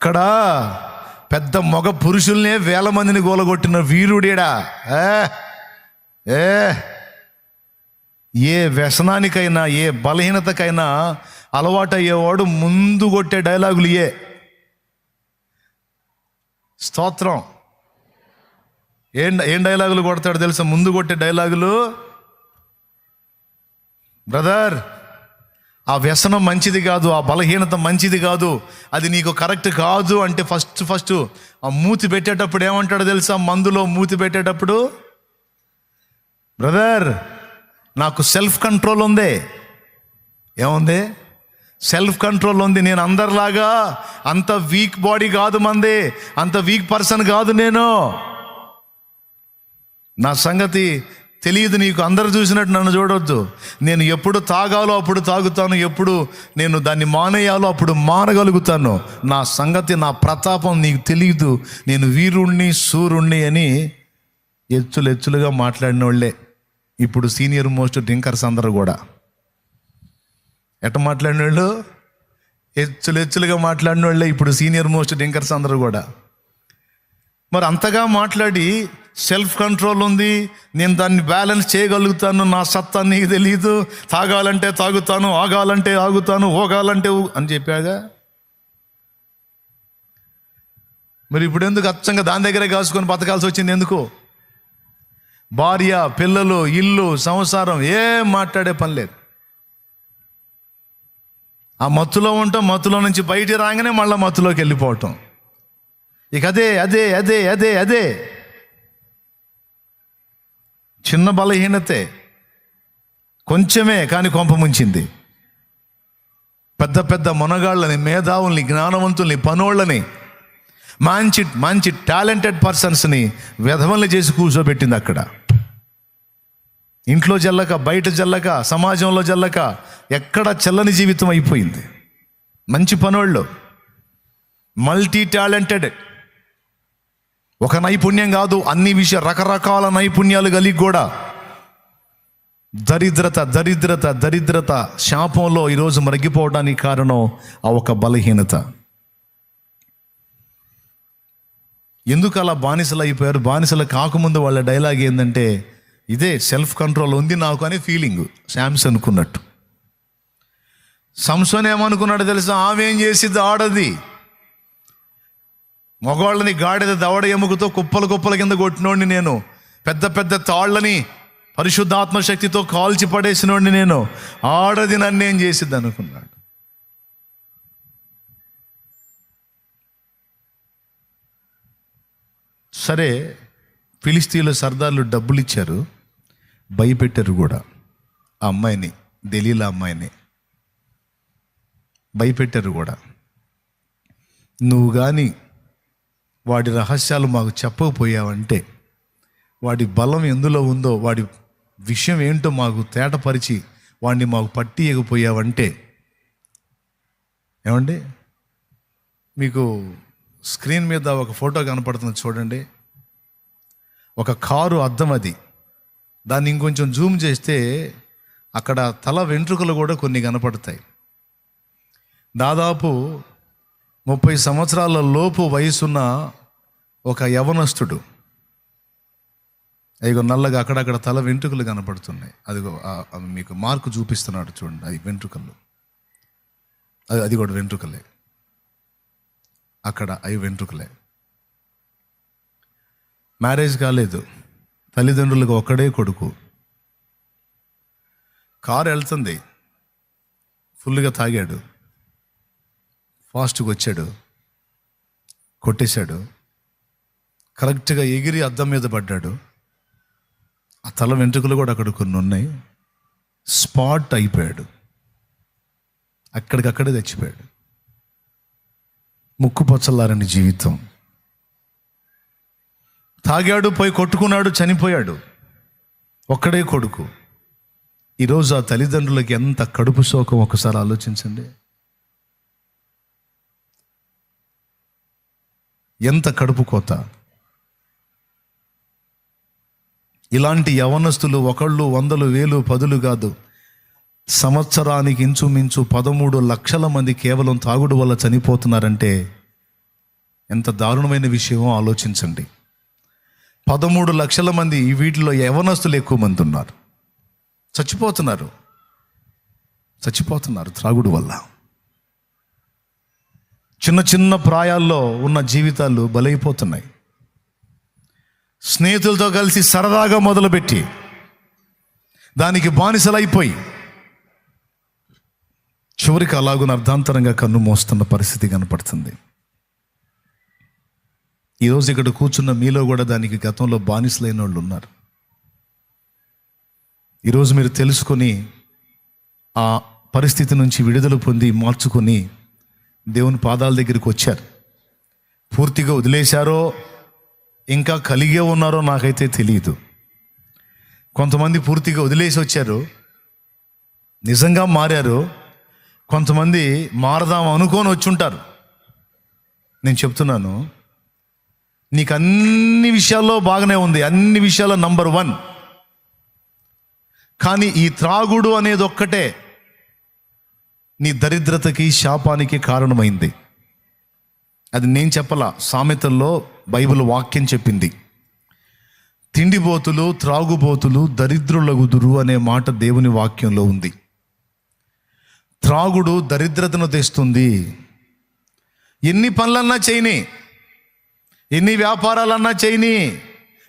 ఇక్కడ పెద్ద మగ పురుషుల్నే వేల మందిని గోలగొట్టిన వీరుడేడా? ఏ? ఏ? వ్యసనానికైనా ఏ బలహీనతకైనా అలవాటయ్యేవాడు ముందు కొట్టే డైలాగులు ఏ స్తోత్రం. ఏం ఏం డైలాగులు కొడతాడు తెలుసా? ముందు కొట్టే డైలాగులు? బ్రదర్ ఆ వ్యసనం మంచిది కాదు ఆ బలహీనత మంచిది కాదు అది నీకు కరెక్ట్ కాదు అంటే ఫస్ట్ ఫస్ట్ ఆ మూతి పెట్టేటప్పుడు ఏమంటాడో తెలుసా? మందులో మూతి పెట్టేటప్పుడు? బ్రదర్ నాకు సెల్ఫ్ కంట్రోల్ ఉంది. ఏముంది? సెల్ఫ్ కంట్రోల్ ఉంది. నేను అందరిలాగా అంత వీక్ బాడీ కాదు మంది అంత వీక్ పర్సన్ కాదు నేను. నా సంగతి తెలియదు నీకు. అందరు చూసినట్టు నన్ను చూడొద్దు. నేను ఎప్పుడు తాగాలో అప్పుడు తాగుతాను ఎప్పుడు నేను దాన్ని మానేయాలో అప్పుడు మానగలుగుతాను. నా సంగతి నా ప్రతాపం నీకు తెలియదు నేను వీరుణ్ణి సూర్యుణ్ణి అని ఎచ్చులు ఎచ్చులుగా మాట్లాడిన వాళ్ళే ఇప్పుడు సీనియర్ మోస్ట్ డ్రింకర్స్ అందరూ కూడా. ఎట మాట్లాడిన వాళ్ళు ఎచ్చులు ఎచ్చులుగా మాట్లాడిన వాళ్ళే ఇప్పుడు సీనియర్ మోస్ట్ డ్రింకర్స్ అందరూ కూడా. మరి అంతగా మాట్లాడి సెల్ఫ్ కంట్రోల్ ఉంది. నేను దాన్ని బ్యాలెన్స్ చేయగలుగుతాను. నా సత్తా నీకు తెలియదు తాగాలంటే తాగుతాను. ఆగాలంటే ఆగుతాను. ఓగాలంటే ఊ- అని చెప్పాగా మరి ఇప్పుడు ఎందుకు అచ్చంగా దాని దగ్గరే కాసుకొని బతకాల్సి వచ్చింది ఎందుకు? భార్య పిల్లలు ఇల్లు సంసారం ఏం మాట్లాడే పని లేదు. ఆ మత్తులో ఉంటాం. మత్తులో నుంచి బయట రాగానే మళ్ళీ మత్తులోకి వెళ్ళిపోవటం. ఇక అదే అదే అదే అదే అదే. చిన్న బలహీనతే కొంచెమే కానీ కొంపముంచింది పెద్ద పెద్ద మునగాళ్ళని మేధావుల్ని జ్ఞానవంతుల్ని పనోళ్ళని మంచి మంచి టాలెంటెడ్ పర్సన్స్ని వ్యధవల్ని చేసి కూర్చోబెట్టింది అక్కడ. ఇంట్లో జల్లక బయట జల్లక సమాజంలో జల్లక ఎక్కడ చెల్లని జీవితం అయిపోయింది. మంచి పనోళ్ళు. మల్టీ టాలెంటెడ్ ఒక నైపుణ్యం కాదు అన్ని విషయ రకరకాల నైపుణ్యాలు కలిగి కూడా. దరిద్రత దరిద్రత దరిద్రత శాపంలో ఈరోజు మరిగిపోవడానికి కారణం ఆ ఒక బలహీనత. ఎందుకు అలా బానిసలు అయిపోయారు? బానిసలు కాకముందు వాళ్ళ డైలాగ్ ఏంటంటే ఇదే సెల్ఫ్ కంట్రోల్ ఉంది నాకు అనే ఫీలింగ్. శామ్స్ అనుకున్నట్టు. సంసోన్ ఏమనుకున్నాడు తెలుసా? ఆమె ఏం చేసిద్ది? ఆడది. మగవాళ్ళని గాడిద దవడ ఎముకతో కుప్పలు కుప్పల కింద కొట్టినోడిని నేను. పెద్ద పెద్ద తాళ్ళని పరిశుద్ధాత్మ శక్తితో కాల్చి పడేసినోడిని నేను. ఆడది నన్నేం చేసిద్ది అనుకున్నాడు. సరే ఫిలిస్తీన్ల సర్దార్లు డబ్బులు ఇచ్చారు. భయపెట్టారు కూడా. ఆ అమ్మాయిని దలీలా అమ్మాయిని. భయపెట్టారు కూడా. నువ్వు కానీ వాడి రహస్యాలు మాకు చెప్పకపోయావంటే వాడి బలం ఎందులో ఉందో వాడి విషయం ఏంటో మాకు తేటపరిచి వాడిని మాకు పట్టియకపోయావంటే ఏమండి? మీకు స్క్రీన్ మీద ఒక ఫోటో కనపడుతుంది చూడండి. ఒక కారు అద్దం అది. దాన్ని ఇంకొంచెం జూమ్ చేస్తే అక్కడ తల వెంట్రుకలు కూడా కొన్ని కనపడతాయి. దాదాపు ముప్పై సంవత్సరాల లోపు వయసున్న ఒక యవనస్తుడు. అదిగో నల్లగా అక్కడక్కడ తల వెంట్రుకలు కనపడుతున్నాయి. అదిగో మీకు మార్కు చూపిస్తున్నాడు చూడండి అది వెంట్రుకలు అది అది కూడా వెంట్రుకలే. అక్కడ అవి వెంట్రుకలే. మ్యారేజ్ కాలేదు. తల్లిదండ్రులకు ఒక్కడే కొడుకు. కారు వెళ్తుంది. ఫుల్గా తాగాడు. ఫాస్ట్గా వచ్చాడు. కొట్టేశాడు. కరెక్ట్గా ఎగిరి అద్దం మీద పడ్డాడు. ఆ తల వెంట్రుకలు కూడా అక్కడ కొన్ని ఉన్నాయి. స్పాట్ అయిపోయాడు. అక్కడికక్కడే తెచ్చిపోయాడు. ముక్కు పచ్చలారని జీవితం. తాగాడు పోయి కొట్టుకున్నాడు చనిపోయాడు. ఒక్కడే కొడుకు. ఈరోజు ఆ తల్లిదండ్రులకి ఎంత కడుపు శోకం ఒకసారి ఆలోచించండి. ఎంత కడుపు కోత. ఇలాంటి యవనస్తులు ఒకళ్ళు వందలు వేలు పదులు కాదు. సంవత్సరానికి ఇంచుమించు పదమూడు లక్షల మంది కేవలం తాగుడు వల్ల చనిపోతున్నారంటే ఎంత దారుణమైన విషయమో ఆలోచించండి. పదమూడు లక్షల మంది ఈ వీటిలో యవనస్తులు ఎక్కువ మంది ఉన్నారు. చచ్చిపోతున్నారు. చచ్చిపోతున్నారు త్రాగుడు వల్ల. చిన్న చిన్న ప్రాయాల్లో ఉన్న జీవితాలు బలైపోతున్నాయి. స్నేహితులతో కలిసి సరదాగా మొదలుపెట్టి దానికి బానిసలైపోయి చివరికి అలాగున అర్ధాంతరంగా కన్ను మోస్తున్న పరిస్థితి కనపడుతుంది. ఈరోజు ఇక్కడ కూర్చున్న మీలో కూడా దానికి గతంలో బానిసలైన వాళ్ళు ఉన్నారు ఈరోజు మీరు తెలుసుకొని ఆ పరిస్థితి నుంచి విడుదల పొంది మార్చుకొని దేవుని పాదాల దగ్గరికి వచ్చారు. పూర్తిగా వదిలేశారో ఇంకా కలిగే ఉన్నారో నాకైతే తెలియదు కొంతమంది పూర్తిగా వదిలేసి వచ్చారు. నిజంగా మారారు. కొంతమంది మారదాం అనుకొని వచ్చుంటారు. నేను చెప్తున్నాను. నీకు అన్ని విషయాల్లో బాగానే ఉంది. అన్ని విషయాల్లో నంబర్ వన్ కానీ ఈ త్రాగుడు అనేది ఒక్కటే నీ దరిద్రతకి శాపానికి కారణమైంది. అది నేను చెప్పలా సామెతల్లో బైబిల్ వాక్యం చెప్పింది. తిండిబోతులు త్రాగుబోతులు దరిద్రులగుదురు అనే మాట దేవుని వాక్యంలో ఉంది. త్రాగుడు దరిద్రతను తెస్తుంది. ఎన్ని పనులన్నా చేయని ఎన్ని వ్యాపారాలన్నా చేయని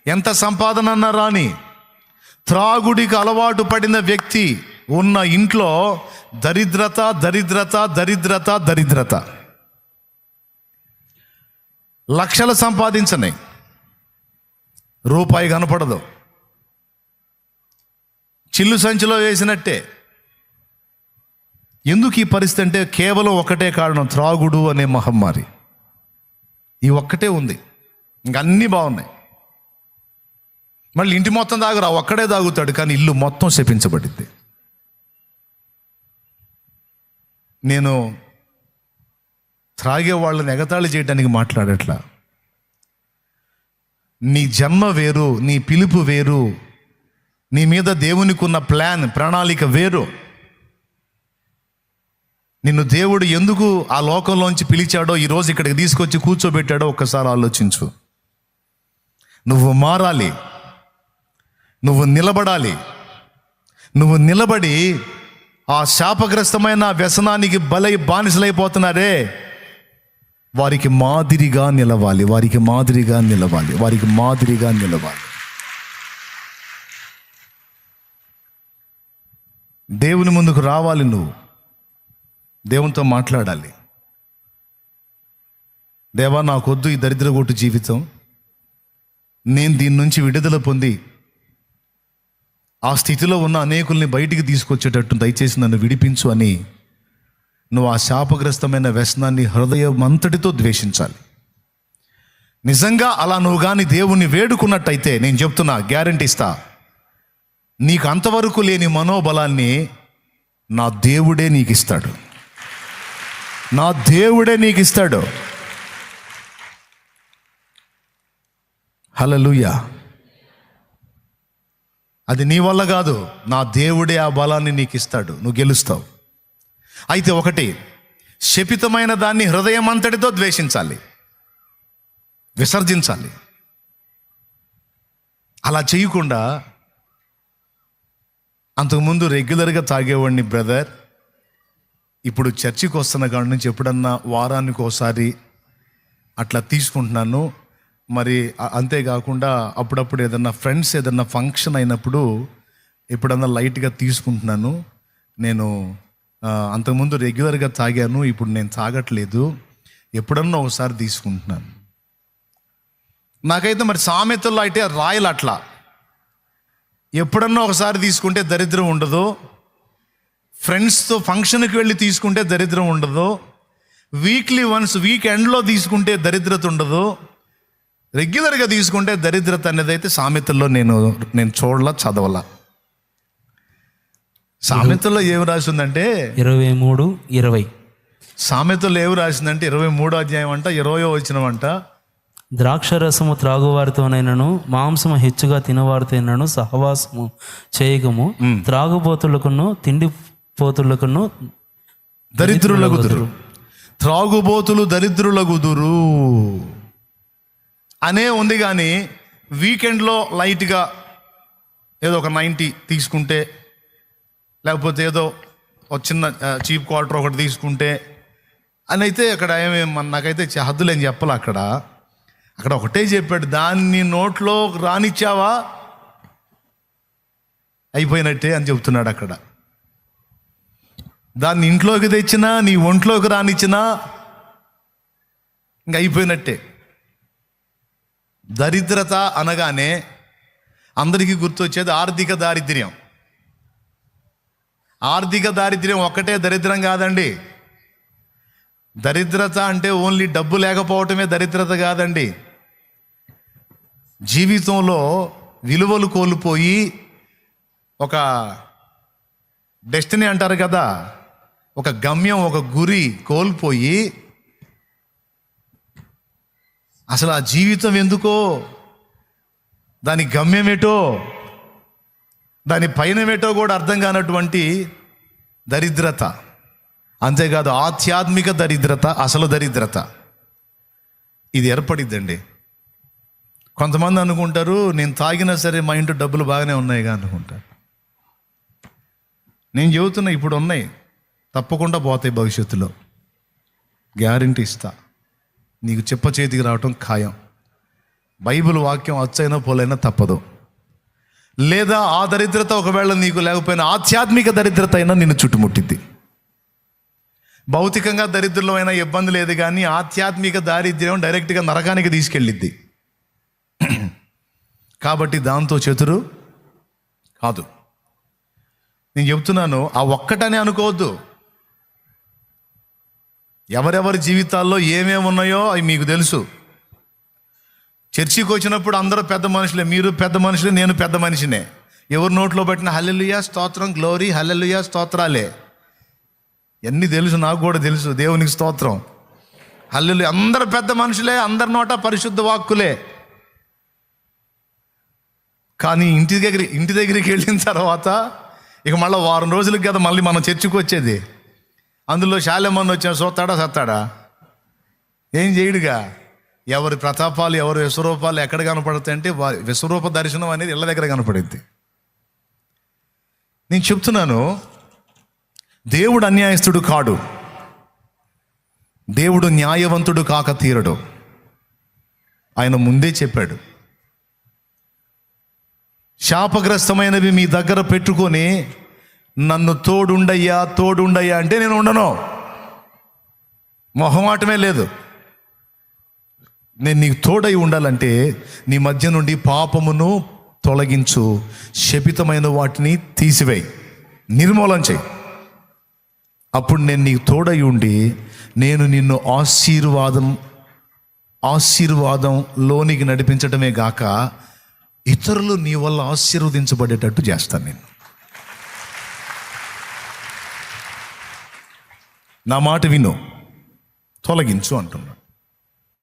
ఎంత సంపాదన అన్నా రాని త్రాగుడికి అలవాటు పడిన వ్యక్తి ఉన్న ఇంట్లో దరిద్రత దరిద్రత దరిద్రత దరిద్రత. లక్షలు సంపాదించని రూపాయి కనపడదు. చిల్లు సంచిలో వేసినట్టే. ఎందుకు ఈ పరిస్థితి అంటే కేవలం ఒకటే కారణం త్రాగుడు అనే మహమ్మారి. ఈ ఒక్కటే ఉంది. ఇంక అన్నీ బాగున్నాయి. మళ్ళీ ఇంటి మొత్తం తాగురా ఒక్కడే తాగుతాడు కానీ ఇల్లు మొత్తం శపించబడింది. నేను త్రాగే వాళ్ళని ఎగతాళి చేయడానికి మాట్లాడట్లా. నీ జన్మ వేరు నీ పిలుపు వేరు నీ మీద దేవునికి ఉన్న ప్లాన్ ప్రణాళిక వేరు. నిన్ను దేవుడు ఎందుకు ఆ లోకంలోంచి పిలిచాడో ఈరోజు ఇక్కడికి తీసుకొచ్చి కూర్చోబెట్టాడో ఒక్కసారి ఆలోచించు. నువ్వు మారాలి. నువ్వు నిలబడాలి. నువ్వు నిలబడి ఆ శాపగ్రస్తమైన వ్యసనానికి బలై బానిసలైపోతున్నారే. వారికి మాదిరిగా నిలవాలి వారికి మాదిరిగా నిలవాలి వారికి మాదిరిగా నిలవాలి. దేవుని ముందుకు రావాలి నువ్వు. దేవునితో మాట్లాడాలి. దేవా నాకొద్దు ఈ దరిద్రగొట్టు జీవితం. నేను దీని నుంచి విడుదల పొంది ఆ స్థితిలో ఉన్న అనేకుల్ని బయటికి తీసుకొచ్చేటట్టు దయచేసి నన్ను విడిపించు అని నువ్వు ఆ శాపగ్రస్తమైన వ్యసనాన్ని హృదయం అంతటితో ద్వేషించాలి. నిజంగా అలా నువ్వు కానీ దేవుణ్ణి వేడుకున్నట్టయితే నేను చెప్తున్నా గ్యారంటీ ఇస్తా నీకు అంతవరకు లేని మనోబలాన్ని నా దేవుడే నీకు ఇస్తాడు నా దేవుడే నీకు ఇస్తాడు హలలుయా అది నీ వల్ల కాదు నా దేవుడే ఆ బలాన్ని నీకు ఇస్తాడు నువ్వు గెలుస్తావు. అయితే ఒకటి శపితమైన దాన్ని హృదయం అంతటితో ద్వేషించాలి. విసర్జించాలి. అలా చేయకుండా అంతకుముందు రెగ్యులర్గా తాగేవాడిని బ్రదర్ ఇప్పుడు చర్చికి వస్తున్న కాడి నుంచి ఎప్పుడన్నా వారానికి ఒకసారి అట్లా తీసుకుంటున్నాను. మరి అంతేకాకుండా అప్పుడప్పుడు ఏదన్నా ఫ్రెండ్స్ ఏదన్నా ఫంక్షన్ అయినప్పుడు ఎప్పుడన్నా లైట్గా తీసుకుంటున్నాను. నేను అంతకుముందు రెగ్యులర్గా తాగాను ఇప్పుడు నేను తాగట్లేదు. ఎప్పుడన్నా ఒకసారి తీసుకుంటున్నాను. నాకైతే మరి సామెతల్లో అయితే రాయలు అట్లా. ఎప్పుడన్నా ఒకసారి తీసుకుంటే దరిద్రం ఉండదు. ఫ్రెండ్స్తో ఫంక్షన్కి వెళ్ళి తీసుకుంటే దరిద్రం ఉండదు. వీక్లీ వన్స్ వీక్ ఎండ్లో తీసుకుంటే దరిద్రత ఉండదు. రెగ్యులర్గా తీసుకుంటే దరిద్రత అనేది అయితే సామెతల్లో నేను నేను చూడలా చదవలా. సామెతల్లో ఏమి రాసిందంటే? ఇరవై మూడు ఇరవై. సామెతల్లో ఏమి రాసిందంటే ఇరవై మూడో అధ్యాయం అంట ఇరవయో వచ్చినవంట ద్రాక్షరసము త్రాగువారితోనైనను మాంసము హెచ్చుగా తినవారితోనైనను సహవాసము చేయకము త్రాగుబోతులకును తిండి పోతులకును దరిద్రులగుదురు. త్రాగుబోతులు దరిద్రులగుదురు. అనే ఉంది కానీ వీకెండ్లో లైట్గా ఏదో ఒక నైంటీ తీసుకుంటే లేకపోతే ఏదో ఒక చిన్న చీప్ క్వార్టర్ ఒకటి తీసుకుంటే అని అయితే అక్కడ ఏమేమి నాకైతే చ- హద్దులేని చెప్పాలి అక్కడ. అక్కడ ఒకటే చెప్పాడు దాన్ని నోట్లో రానిచ్చావా? అయిపోయినట్టే అని చెప్తున్నాడు అక్కడ. దాన్ని ఇంట్లోకి తెచ్చినా నీ ఒంట్లోకి రానిచ్చినా ఇంక అయిపోయినట్టే. దరిద్రత అనగానే అందరికీ గుర్తొచ్చేది ఆర్థిక దారిద్ర్యం. ఆర్థిక దారిద్ర్యం ఒక్కటే దరిద్రం కాదండి. దరిద్రత అంటే ఓన్లీ డబ్బు లేకపోవటమే దరిద్రత కాదండి. జీవితంలో విలువలు కోల్పోయి ఒక డెస్టినీ అంటారు కదా ఒక గమ్యం ఒక గురి కోల్పోయి అసలు ఆ జీవితం ఎందుకో దాని గమ్యం ఏటో దాని పైనమేటో కూడా అర్థం కానటువంటి దరిద్రత. అంతేకాదు ఆధ్యాత్మిక దరిద్రత అసలు దరిద్రత. ఇది ఏర్పడిద్దండి. కొంతమంది అనుకుంటారు నేను తాగినా సరే మా ఇంట్లో డబ్బులు బాగానే ఉన్నాయిగా అనుకుంటారు. నేను చెబుతున్నా ఇప్పుడు ఉన్నాయి. తప్పకుండా పోతాయి భవిష్యత్తులో. గ్యారంటీ ఇస్తా. నీకు చెప్ప చేతికి రావటం ఖాయం. బైబిల్ వాక్యం అచ్చైనా పోలైనా తప్పదు. లేదా ఆ దరిద్రత ఒకవేళ నీకు లేకపోయినా ఆధ్యాత్మిక దరిద్రత అయినా నిన్ను చుట్టుముట్టిద్ది భౌతికంగా దరిద్రులమైన ఇబ్బంది లేదు కానీ ఆధ్యాత్మిక దారిద్ర్యం డైరెక్ట్గా నరకానికి తీసుకెళ్ళిద్ది. కాబట్టి దాంతో చతురు కాదు. నేను చెప్తున్నాను ఆ ఒక్కటనే అనుకోవద్దు. ఎవరెవరి జీవితాల్లో ఏమేమి ఉన్నాయో అవి మీకు తెలుసు. చర్చికి వచ్చినప్పుడు అందరూ పెద్ద మనుషులే. మీరు పెద్ద మనుషులే నేను పెద్ద మనిషినే. ఎవరి నోట్లో పెట్టిన హల్లెలుయా స్తోత్రం గ్లోరీ హల్లెలుయా స్తోత్రాలే. ఎన్ని తెలుసు నాకు కూడా తెలుసు. దేవునికి స్తోత్రం. హల్లెలు అందరు పెద్ద మనుషులే అందరి నోట పరిశుద్ధ వాక్కులే. కానీ ఇంటి దగ్గర ఇంటి దగ్గరికి వెళ్ళిన తర్వాత ఇక మళ్ళీ వారం రోజులకి కదా మళ్ళీ మనం చర్చికి వచ్చేది. అందులో శాలెమ్మని వచ్చిన సోతాడా సత్తాడా? ఏం చేయడుగా? ఎవరి ప్రతాపాలు ఎవరి విశ్వరూపాలు ఎక్కడ కనపడతాయి అంటే వారి విశ్వరూప దర్శనం అనేది ఇళ్ళ దగ్గర కనపడింది నేను చెప్తున్నాను దేవుడు అన్యాయస్తుడు కాడు. దేవుడు న్యాయవంతుడు కాక తీరడు. ఆయన ముందే చెప్పాడు. శాపగ్రస్తమైనవి మీ దగ్గర పెట్టుకొని నన్ను తోడుండయ్యా తోడుండయ్యా అంటే నేను ఉండను. మొహమాటమే లేదు. నేను నీకు తోడై ఉండాలంటే నీ మధ్య నుండి పాపమును తొలగించు. శపితమైన వాటిని తీసివేయి. నిర్మూలన చేయి. అప్పుడు నేను నీకు తోడై ఉండి నేను నిన్ను ఆశీర్వాదం ఆశీర్వాదం లోనికి నడిపించడమే గాక ఇతరులు నీ వల్ల ఆశీర్వదించబడేటట్టు చేస్తాను నేను నా మాట విను. తొలగించు అంటున్నాడు.